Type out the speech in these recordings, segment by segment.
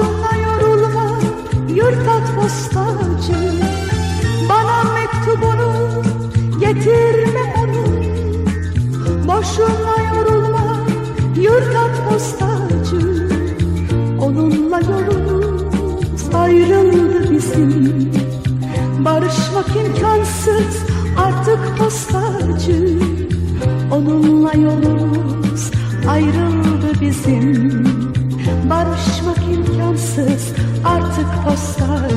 Aklına yorulma yırtak postacı. Bana mektubunu getirme onu. Boşuna yorulma yırtak postacı. Onunla yolumuz ayrıldı bizim. Barışmak imkansız artık postacı. Onunla yolumuz ayrıldı bizim. Barışmak imkansız. Artık postacı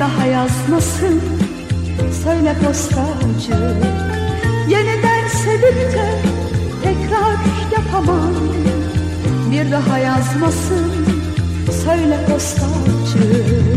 daha yazmasın söyle postacı. Yeniden sevip de tekrar yapamam. Bir daha yazmasın söyle postacı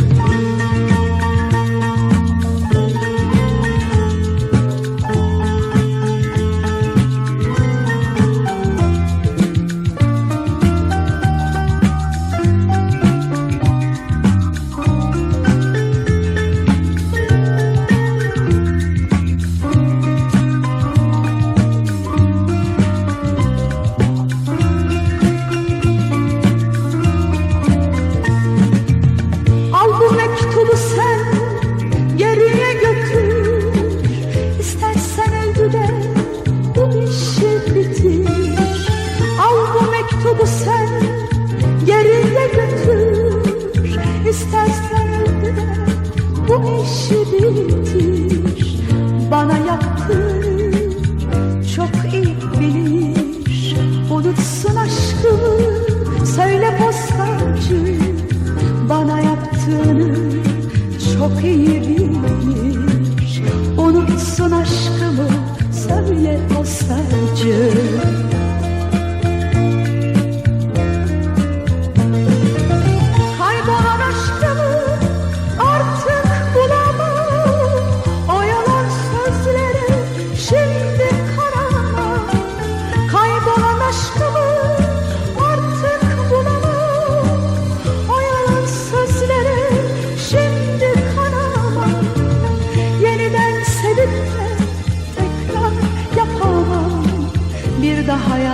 yaptığını çok iyi bilir Unutsun aşkımı söyle postacı Kaybolan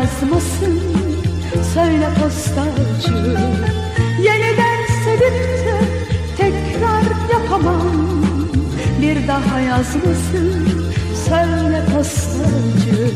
yazmasın. Söyle postacı Yeniden sevip de tekrar yapamam. Bir daha yazmasın. Söyle postacı